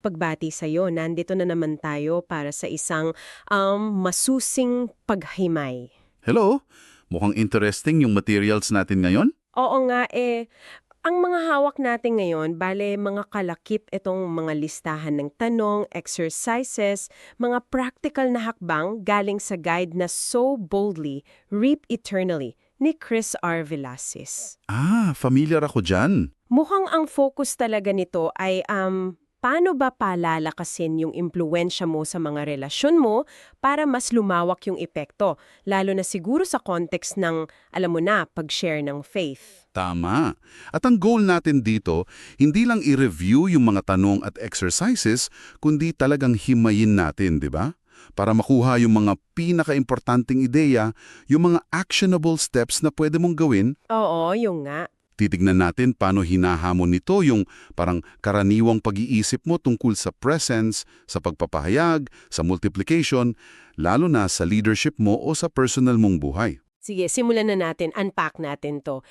pagbati sa'yo. Nandito na naman tayo para sa isang um, masusing paghimay. Hello? Mukhang interesting yung materials natin ngayon. Oo nga eh, ang mga hawak natin ngayon, bale mga kalakip itong mga listahan ng tanong, exercises, mga practical na hakbang galing sa guide na So Boldly, Reap Eternally ni Chris R. Velasquez. Ah, familiar ako dyan. Mukhang ang focus talaga nito ay um, paano ba palalakasin yung impluensya mo sa mga relasyon mo para mas lumawak yung epekto, lalo na siguro sa context ng, alam mo na, pag-share ng faith. Tama. At ang goal natin dito, hindi lang i-review yung mga tanong at exercises, kundi talagang himayin natin, di ba? Para makuha yung mga pinaka-importanting ideya, yung mga actionable steps na pwede mong gawin Oo, yung nga. Titignan natin paano hinahamon nito yung parang karaniwang pag-iisip mo tungkol sa presence, sa pagpapahayag, sa multiplication, lalo na sa leadership mo o sa personal mong buhay. Sige, simulan na natin, unpack natin to.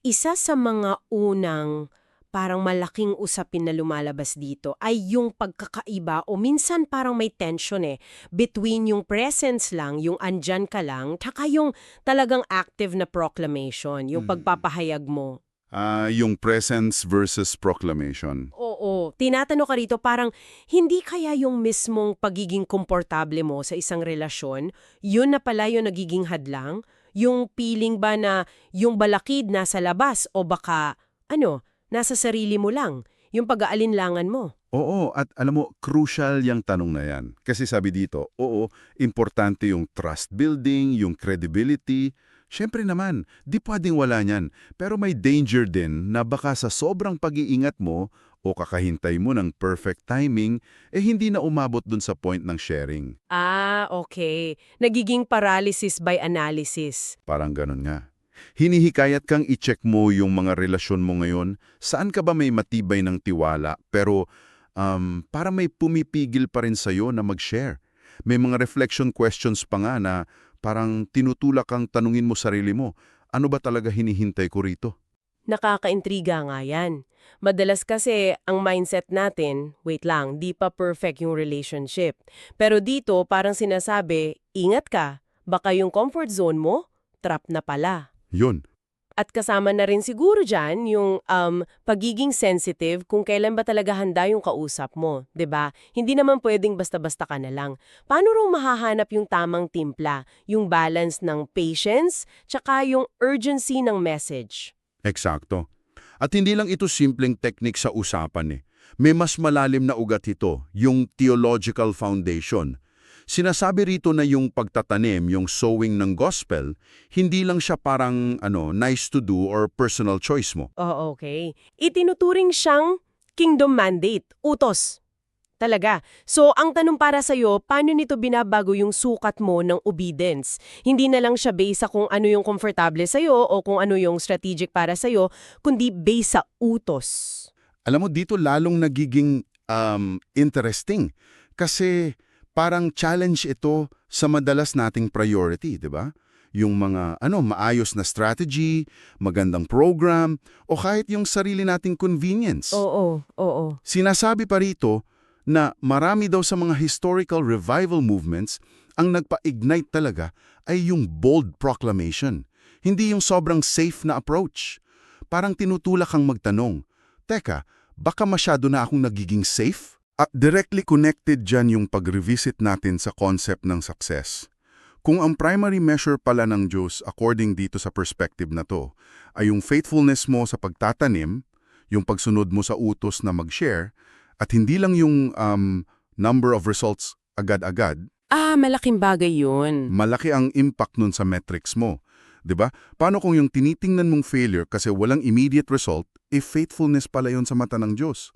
Isa sa mga unang parang malaking usapin na lumalabas dito ay yung pagkakaiba o minsan parang may tension eh between yung presence lang, yung andyan ka lang, tsaka yung talagang active na proclamation, yung Mm. pagpapahayag mo. Ah, yung presence versus proclamation. Oo, tinatanong ka rito parang hindi kaya yung mismong pagiging komportable mo sa isang relasyon, yun na pala yung nagiging hadlang? Yung feeling ba na yung balakid nasa labas o baka, ano, nasa sarili mo lang, yung pag-aalinlangan mo? Oo, at alam mo, crucial yung tanong na yan. Kasi sabi dito, oo, importante yung trust building, yung credibility. Siyempre naman, di pwedeng wala niyan. Pero may danger din na baka sa sobrang pag-iingat mo o kakahintay mo ng perfect timing, eh hindi na umabot dun sa point ng sharing. Ah, okay. Nagiging paralysis by analysis. Parang ganun nga. Hinihikayat kang i-check mo yung mga relasyon mo ngayon. Saan ka ba may matibay ng tiwala pero um, para may pumipigil pa rin sa'yo na mag-share. May mga reflection questions pa nga na parang tinutulak kang tanungin mo sarili mo, ano ba talaga hinihintay ko rito? Nakakaintriga nga yan. Madalas kasi ang mindset natin, wait lang, di pa perfect yung relationship. Pero dito parang sinasabi, ingat ka, baka yung comfort zone mo, trap na pala. Yun. At kasama na rin siguro dyan yung um, pagiging sensitive kung kailan ba talaga handa yung kausap mo, ba? Hindi naman pwedeng basta-basta ka na lang. Paano rin mahahanap yung tamang timpla, yung balance ng patience, tsaka yung urgency ng message? Eksakto. At hindi lang ito simpleng technique sa usapan eh. May mas malalim na ugat ito, yung theological foundation. Sinasabi rito na yung pagtatanim, yung sowing ng gospel, hindi lang siya parang ano, nice to do or personal choice mo. Oh, okay. Itinuturing siyang kingdom mandate, utos. Talaga. So, ang tanong para sa'yo, paano nito binabago yung sukat mo ng obedience? Hindi na lang siya based sa kung ano yung komportable sa'yo o kung ano yung strategic para sa'yo, kundi based sa utos. Alam mo, dito lalong nagiging um, interesting kasi parang challenge ito sa madalas nating priority, di ba? Yung mga ano, maayos na strategy, magandang program, o kahit yung sarili nating convenience. Oo, oo. Sinasabi pa rito na marami daw sa mga historical revival movements ang nagpa-ignite talaga ay yung bold proclamation, hindi yung sobrang safe na approach. Parang tinutulak kang magtanong, Teka, baka masyado na akong nagiging safe? At directly connected dyan yung pag-revisit natin sa concept ng success. Kung ang primary measure pala ng Diyos according dito sa perspective na to ay yung faithfulness mo sa pagtatanim, yung pagsunod mo sa utos na mag-share, at hindi lang yung um, number of results agad-agad, Ah, malaking bagay yun. malaki ang impact nun sa metrics mo. 'Di ba? Paano kung yung tinitingnan mong failure kasi walang immediate result, if faithfulness pala yun sa mata ng Diyos?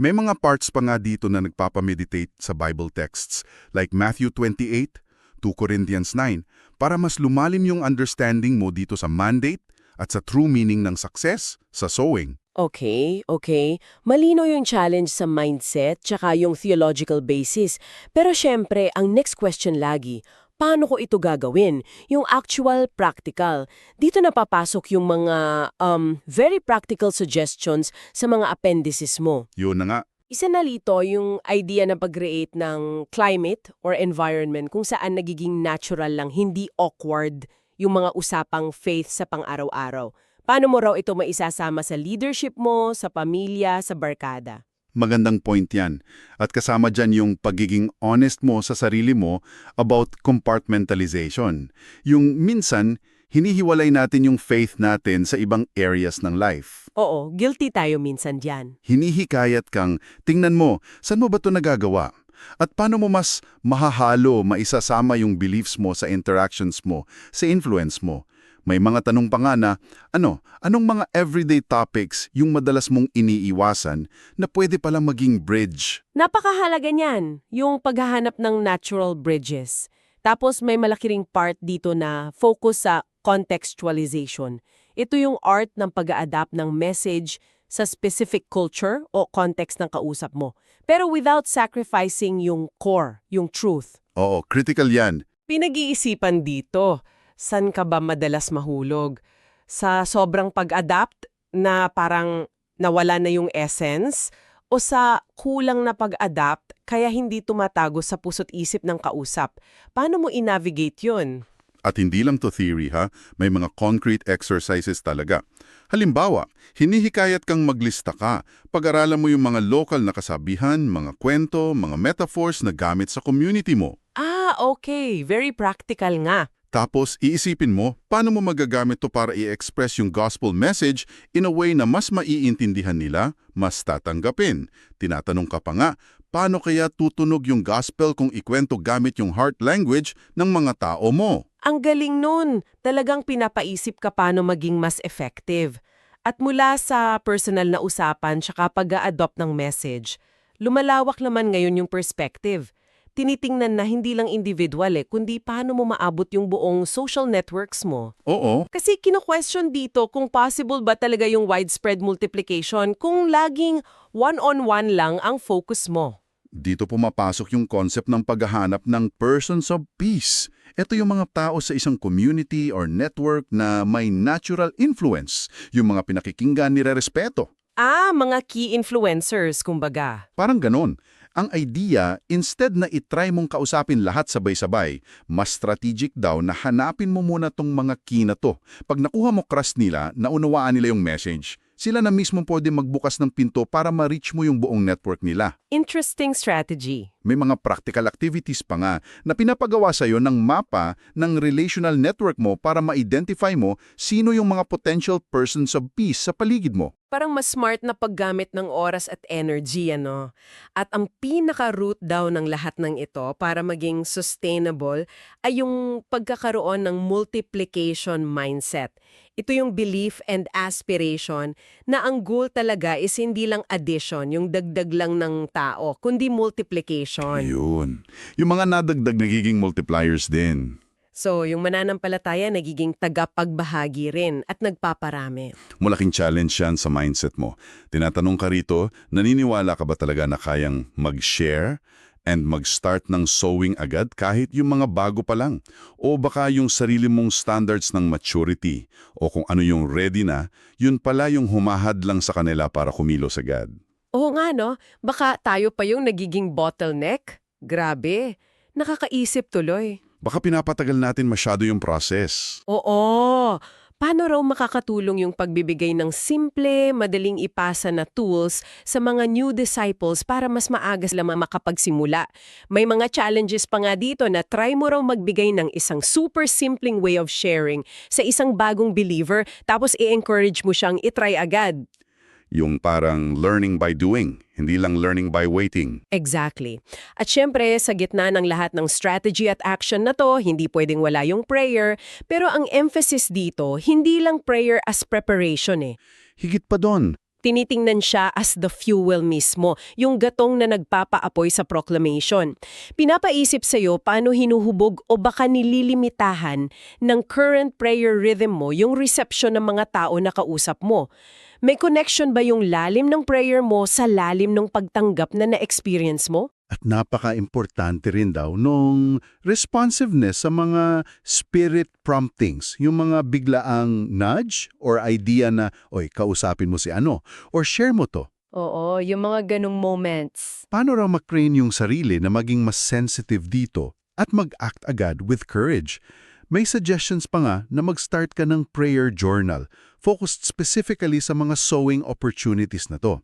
May mga parts pa nga dito na nagpapameditate sa Bible texts like Matthew 28, 2 Corinthians 9 para mas lumalim yung understanding mo dito sa mandate at sa true meaning ng success sa sowing. Okay, okay. Malino yung challenge sa mindset tsaka yung theological basis. Pero syempre, ang next question lagi, paano ko ito gagawin? Yung actual practical. Dito na papasok yung mga um, very practical suggestions sa mga appendices mo. Yun na nga. Isa na lito yung idea na pag-create ng climate or environment kung saan nagiging natural lang, hindi awkward yung mga usapang faith sa pang-araw-araw. Paano mo raw ito maisasama sa leadership mo, sa pamilya, sa barkada? Magandang point yan. At kasama dyan yung pagiging honest mo sa sarili mo about compartmentalization. Yung minsan, hinihiwalay natin yung faith natin sa ibang areas ng life. Oo, guilty tayo minsan dyan. Hinihikayat kang, tingnan mo, saan mo ba ito nagagawa? At paano mo mas mahahalo, maisasama yung beliefs mo sa interactions mo, sa influence mo? May mga tanong pa nga na, ano, anong mga everyday topics yung madalas mong iniiwasan na pwede palang maging bridge? Napakahalaga niyan, yung paghahanap ng natural bridges. Tapos may malaki ring part dito na focus sa contextualization. Ito yung art ng pag adapt ng message sa specific culture o context ng kausap mo. Pero without sacrificing yung core, yung truth. Oo, critical yan. Pinag-iisipan dito, san ka ba madalas mahulog? Sa sobrang pag-adapt na parang nawala na yung essence o sa kulang na pag-adapt kaya hindi tumatago sa puso't isip ng kausap? Paano mo i-navigate yun? At hindi lang to theory ha, may mga concrete exercises talaga. Halimbawa, hinihikayat kang maglista ka. Pag-aralan mo yung mga local na kasabihan, mga kwento, mga metaphors na gamit sa community mo. Ah, okay. Very practical nga. Tapos, iisipin mo, paano mo magagamit to para i-express yung gospel message in a way na mas maiintindihan nila, mas tatanggapin. Tinatanong ka pa nga, paano kaya tutunog yung gospel kung ikwento gamit yung heart language ng mga tao mo? Ang galing nun. Talagang pinapaisip ka paano maging mas effective. At mula sa personal na usapan tsaka pag-a-adopt ng message, lumalawak naman ngayon yung perspective. Tinitingnan na hindi lang individual eh, kundi paano mo maabot yung buong social networks mo. Oo, Kasi kino-question dito kung possible ba talaga yung widespread multiplication kung laging one-on-one lang ang focus mo. Dito pumapasok yung concept ng paghahanap ng persons of peace. Ito yung mga tao sa isang community or network na may natural influence, yung mga pinakikinggan nire-respeto. Ah, mga key influencers, kumbaga. Parang ganon. Ang idea, instead na itry mong kausapin lahat sabay-sabay, mas strategic daw na hanapin mo muna tong mga key na to. Pag nakuha mo trust nila, naunawaan nila yung message, sila na mismo pwede magbukas ng pinto para ma-reach mo yung buong network nila. Interesting strategy. May mga practical activities pa nga na pinapagawa sa'yo ng mapa ng relational network mo para ma-identify mo sino yung mga potential persons of peace sa paligid mo. Parang mas smart na paggamit ng oras at energy, ano? At ang pinaka-root daw ng lahat ng ito para maging sustainable ay yung pagkakaroon ng multiplication mindset. Ito yung belief and aspiration na ang goal talaga is hindi lang addition, yung dagdag lang ng tao, kundi multiplication. Yun. Yung mga nadagdag nagiging multipliers din. So, yung mananampalataya nagiging tagapagbahagi rin at nagpaparami. Malaking challenge yan sa mindset mo. Tinatanong ka rito, naniniwala ka ba talaga na kayang mag-share and mag-start ng sowing agad kahit yung mga bago pa lang? O baka yung sarili mong standards ng maturity o kung ano yung ready na, yun pala yung humahad lang sa kanila para kumilos agad. Oo nga no, baka tayo pa yung nagiging bottleneck. Grabe, nakakaisip tuloy. Baka pinapatagal natin masyado yung process. Oo, paano raw makakatulong yung pagbibigay ng simple, madaling ipasa na tools sa mga new disciples para mas maaga sila makapagsimula? May mga challenges pa nga dito na try mo raw magbigay ng isang super simpleng way of sharing sa isang bagong believer tapos i-encourage mo siyang itry agad. Yung parang learning by doing, hindi lang learning by waiting. Exactly. At syempre, sa gitna ng lahat ng strategy at action na to, hindi pwedeng wala yung prayer. Pero ang emphasis dito, hindi lang prayer as preparation eh. Higit pa doon, Tinitingnan siya as the fuel mismo, yung gatong na nagpapaapoy sa proclamation. Pinapaisip sa'yo paano hinuhubog o baka nililimitahan ng current prayer rhythm mo yung reception ng mga tao na kausap mo. May connection ba yung lalim ng prayer mo sa lalim ng pagtanggap na na-experience mo? At napaka-importante rin daw nung responsiveness sa mga spirit promptings, yung mga biglaang nudge or idea na, oy, kausapin mo si ano, or share mo to. Oo, yung mga ganong moments. Paano raw matrain yung sarili na maging mas sensitive dito at mag-act agad with courage? May suggestions pa nga na mag-start ka ng prayer journal focused specifically sa mga sowing opportunities na to.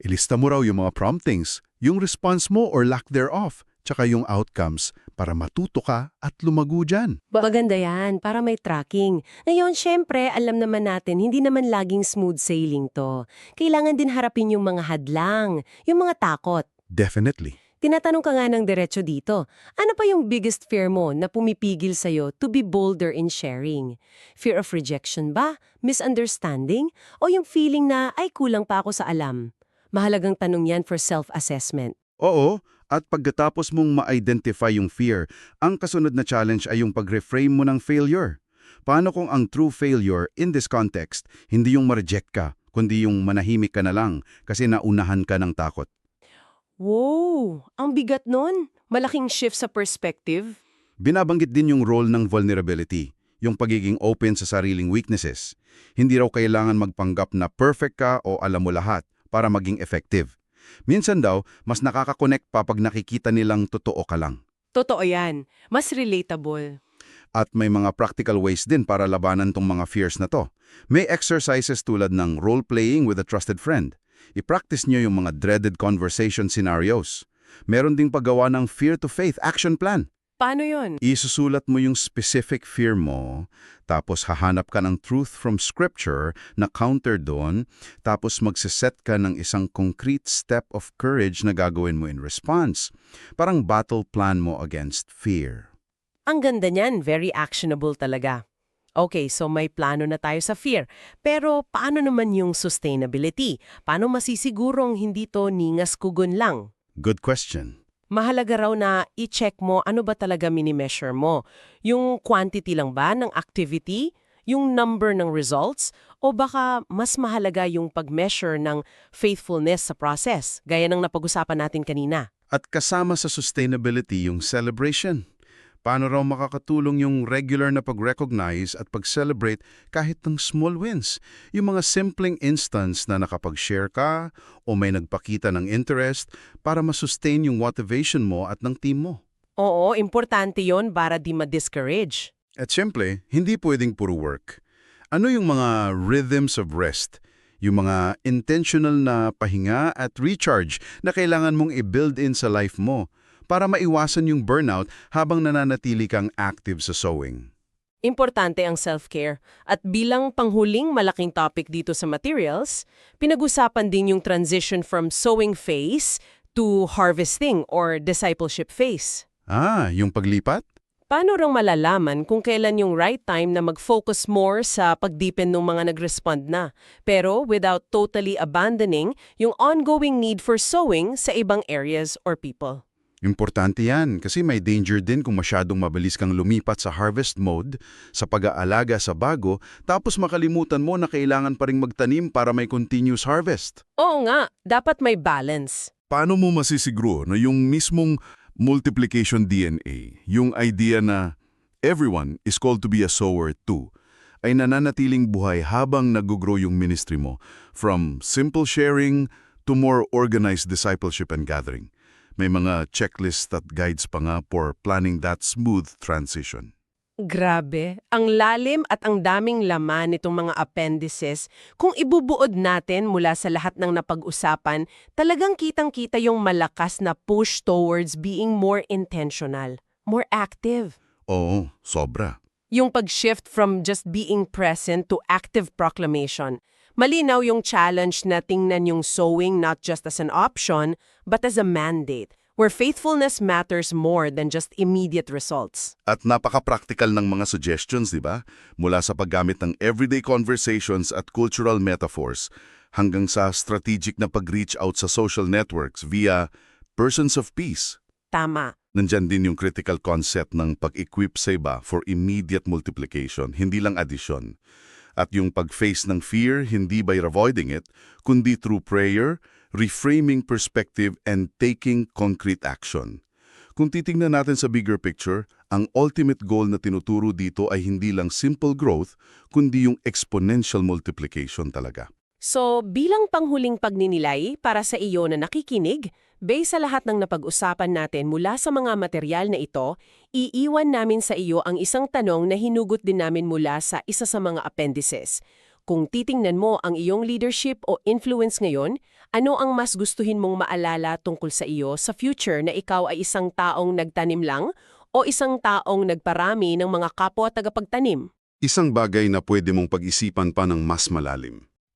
Ilista mo raw yung mga promptings, yung response mo or lack thereof, tsaka yung outcomes para matuto ka at lumago dyan. Maganda yan, para may tracking. Ngayon, syempre, alam naman natin, hindi naman laging smooth sailing to. Kailangan din harapin yung mga hadlang, yung mga takot. Definitely. Tinatanong ka nga ng diretso dito, ano pa yung biggest fear mo na pumipigil sa'yo to be bolder in sharing? Fear of rejection ba? Misunderstanding? O yung feeling na, ay kulang pa ako sa alam? Mahalagang tanong yan for self-assessment. Oo, at pagkatapos mong ma-identify yung fear, ang kasunod na challenge ay yung pag-reframe mo ng failure. Paano kung ang true failure in this context, hindi yung ma-reject ka, kundi yung manahimik ka na lang kasi naunahan ka ng takot? Wow! Ang bigat nun. Malaking shift sa perspective. Binabanggit din yung role ng vulnerability, yung pagiging open sa sariling weaknesses. Hindi raw kailangan magpanggap na perfect ka o alam mo lahat para maging effective. Minsan daw, mas nakaka-connect pa pag nakikita nilang totoo ka lang. Totoo yan. Mas relatable. At may mga practical ways din para labanan tong mga fears na to. May exercises tulad ng role-playing with a trusted friend. I-practice nyo yung mga dreaded conversation scenarios. Meron ding paggawa ng fear-to-faith action plan. Paano yon? Isusulat mo yung specific fear mo, tapos hahanap ka ng truth from scripture na counter doon, tapos magsiset ka ng isang concrete step of courage na gagawin mo in response. Parang battle plan mo against fear. Ang ganda niyan, very actionable talaga. Okay, so may plano na tayo sa fear. Pero paano naman yung sustainability? Paano masisigurong hindi to ningas kugon lang? Good question. Mahalaga raw na i-check mo ano ba talaga mini-measure mo. Yung quantity lang ba ng activity? Yung number ng results? O baka mas mahalaga yung pag-measure ng faithfulness sa process, gaya ng napag-usapan natin kanina? At kasama sa sustainability yung celebration. Paano raw makakatulong yung regular na pag-recognize at pag-celebrate kahit ng small wins? Yung mga simpleng instance na nakapag-share ka o may nagpakita ng interest para masustain yung motivation mo at ng team mo. Oo, importante yon para di ma-discourage. At syempre, hindi pwedeng puro work. Ano yung mga rhythms of rest? Yung mga intentional na pahinga at recharge na kailangan mong i-build in sa life mo para maiwasan yung burnout habang nananatili kang active sa sewing. Importante ang self-care. At bilang panghuling malaking topic dito sa materials, pinag-usapan din yung transition from sowing phase to harvesting or discipleship phase. Ah, yung paglipat? Paano rang malalaman kung kailan yung right time na mag-focus more sa pagdeepen ng mga nag-respond na, pero without totally abandoning yung ongoing need for sowing sa ibang areas or people? Importante yan kasi may danger din kung masyadong mabilis kang lumipat sa harvest mode, sa pag-aalaga sa bago, tapos makalimutan mo na kailangan pa ring magtanim para may continuous harvest. Oo nga, dapat may balance. Paano mo masisiguro na yung mismong multiplication DNA, yung idea na everyone is called to be a sower too, ay nananatiling buhay habang nag-grow yung ministry mo from simple sharing to more organized discipleship and gathering. May mga checklist at guides pa nga for planning that smooth transition. Grabe, ang lalim at ang daming laman nitong mga appendices. Kung ibubuod natin mula sa lahat ng napag-usapan, talagang kitang-kita yung malakas na push towards being more intentional, more active. Oo, sobra. Yung pag-shift from just being present to active proclamation. Malinaw yung challenge na tingnan yung sowing not just as an option, but as a mandate, where faithfulness matters more than just immediate results. At napaka-practical ng mga suggestions, di ba? Mula sa paggamit ng everyday conversations at cultural metaphors hanggang sa strategic na pag-reach out sa social networks via persons of peace. Tama. Nandyan din yung critical concept ng pag-equip sa iba for immediate multiplication, hindi lang addition. At yung pag-face ng fear, hindi by avoiding it, kundi through prayer, reframing perspective, and taking concrete action. Kung titingnan natin sa bigger picture, ang ultimate goal na tinuturo dito ay hindi lang simple growth, kundi yung exponential multiplication talaga. So, bilang panghuling pagninilay para sa iyo na nakikinig, based sa lahat ng napag-usapan natin mula sa mga material na ito, iiwan namin sa iyo ang isang tanong na hinugot din namin mula sa isa sa mga appendices. Kung titingnan mo ang iyong leadership o influence ngayon, ano ang mas gustuhin mong maalala tungkol sa iyo sa future na ikaw ay isang taong nagtanim lang o isang taong nagparami ng mga kapwa tagapagtanim? Isang bagay na pwede mong pag-isipan pa ng mas malalim.